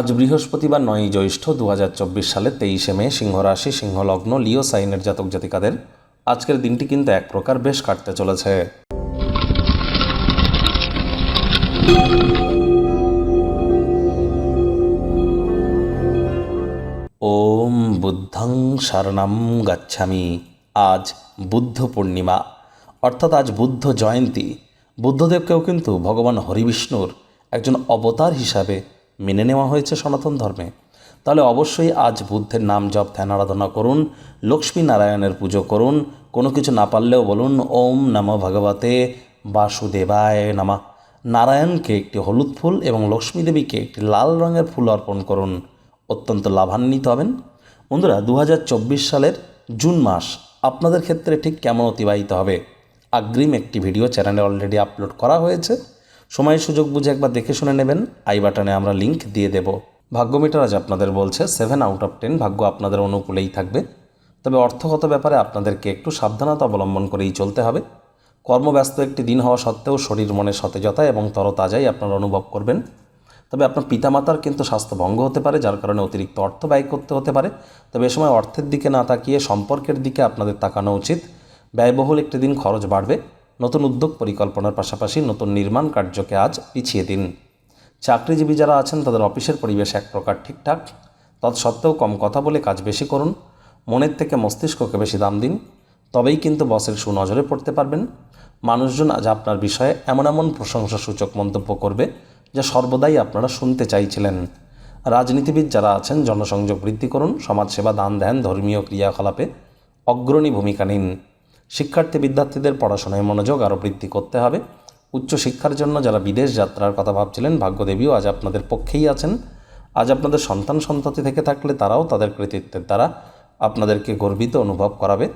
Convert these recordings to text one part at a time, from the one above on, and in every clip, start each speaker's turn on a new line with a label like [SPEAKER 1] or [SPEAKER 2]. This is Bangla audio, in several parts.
[SPEAKER 1] আজ বৃহস্পতিবার নয়ই জ্যৈষ্ঠ দু হাজার চব্বিশ সালে তেইশে মে সিংহ রাশি সিংহ লগ্ন লিও সাইনের জাতক জাতিকাদের আজকের দিনটি কিন্তু এক প্রকার বেশ কাটতে চলেছে। ওম বুদ্ধং শরণম গচ্ছামি। আজ বুদ্ধ পূর্ণিমা, অর্থাৎ আজ বুদ্ধ জয়ন্তী। বুদ্ধদেবকেও কিন্তু ভগবান হরিবিষ্ণুর একজন অবতার হিসাবে মেনে নেওয়া হয়েছে সনাতন ধর্মে। তাহলে অবশ্যই আজ বুদ্ধের নাম জপ, ধ্যান, আরাধনা করুন, লক্ষ্মী নারায়ণের পুজো করুন, কোনো কিছু না পারলেও বলুন, ওম নম ভগবতে বাসুদেবায় নামা। নারায়ণকে একটি হলুদ ফুল এবং লক্ষ্মী দেবীকে একটি লাল রঙের ফুল অর্পণ করুন। অত্যন্ত লাভান্বিত হবেন। বন্ধুরা দু হাজার চব্বিশ সালের জুন মাস আপনাদের ক্ষেত্রে ঠিক কেমন অতিবাহিত হবে? আগ্রিম একটি ভিডিও চ্যানেলে অলরেডি আপলোড করা হয়েছে। সময় সুযোগ বুঝে একবার দেখে শুনে নেবেন। আই বাটনে আমরা লিংক দিয়ে দেব। ভাগ্যমিটার আজ আপনাদের বলছে সেভেন আউট অফ টেন ভাগ্য আপনাদের অনুকূলেই থাকবে। তবে অর্থগত ব্যাপারে আপনাদেরকে একটু সাবধানতা অবলম্বন করেই চলতে হবে। কর্মব্যস্ত একটি দিন হওয়া সত্ত্বেও শরীর মনে সতেজতা এবং তরতাজাই আপনারা অনুভব করবেন। তবে আপনার পিতামাতার কিন্তু স্বাস্থ্য ভঙ্গ হতে পারে, যার কারণে অতিরিক্ত অর্থ ব্যয় করতে হতে পারে। তবে এ সময় অর্থের দিকে না তাকিয়ে সম্পর্কের দিকে আপনাদের তাকানো উচিত। ব্যয়বহুল একটি দিন খরচ বাড়বে। নতুন উদ্যোগ পরিকল্পনার পাশাপাশি নতুন নির্মাণ কার্যকে আজ পিছিয়ে দিন। চাকরিজীবী যারা আছেন, তাদের অফিসের পরিবেশ এক প্রকার ঠিকঠাক। তৎসত্ত্বেও কম কথা বলে কাজ বেশি করুন। মনের থেকে মস্তিষ্ককে বেশি দাম দিন। তবেই কিন্তু বসের সুনজরে পড়তে পারবেন। মানুষজন আজ আপনার বিষয়ে এমন এমন প্রশংসাসূচক মন্তব্য করবে, যা সর্বদাই আপনারা শুনতে চাইছিলেন। রাজনীতিবিদ যারা আছেন, জনসংযোগ বৃদ্ধি করুন, সমাজসেবা দান ধ্যান ধর্মীয় ক্রিয়াকলাপে অগ্রণী ভূমিকা নিন। শিক্ষার্থী বিদ্যার্থীদের পড়াশোনায় মনোযোগ আরও বৃদ্ধি করতে হবে। উচ্চশিক্ষার জন্য যারা বিদেশ যাত্রার কথা ভাবছিলেন, ভাগ্যদেবীও আজ আপনাদের পক্ষেই আছেন। আজ আপনাদের সন্তান সন্ততি থেকে থাকলে তারাও তাদের কৃতিত্বের দ্বারা আপনাদেরকে গর্বিত অনুভব করাবে।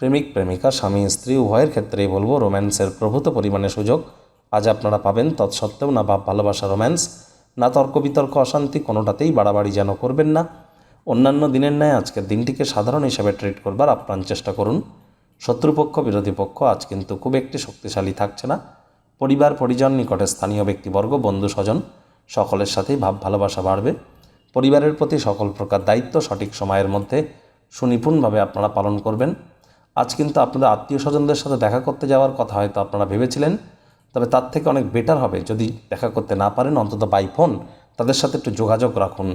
[SPEAKER 1] প্রেমিক, প্রেমিকা, স্বামী, স্ত্রী, উভয়ের ক্ষেত্রেই বলব, রোম্যান্সের প্রভূত পরিমাণে সুযোগ আজ আপনারা পাবেন। তৎসত্ত্বেও না ভাব ভালোবাসা রোম্যান্স, না তর্ক বিতর্ক অশান্তি কোনোটাতেই বাড়াবাড়ি যেন করবেন না। অন্যান্য দিনের ন্যায় আজকের দিনটিকে সাধারণ হিসাবে ট্রিট করবার আপ্রাণ চেষ্টা করুন। শত্রুপক্ষ, বিরোধী পক্ষ আজ কিন্তু খুব একটি শক্তিশালী থাকছে না। পরিবার, পরিজন, নিকটে স্থানীয় ব্যক্তিবর্গ, বন্ধু, স্বজন, সকলের সাথেই ভাব, ভালোবাসা বাড়বে। পরিবারের প্রতি সকল প্রকার দায়িত্ব সঠিক সময়ের মধ্যে সুনিপুণভাবে আপনারা পালন করবেন। আজ কিন্তু আপনাদের আত্মীয় স্বজনদের সাথে দেখা করতে যাওয়ার কথা হয়তো আপনারা ভেবেছিলেন, তবে তার থেকে অনেক বেটার হবে। যদি দেখা করতে না পারেন, অন্তত বাই ফোন তাদের সাথে একটু যোগাযোগ রাখুন।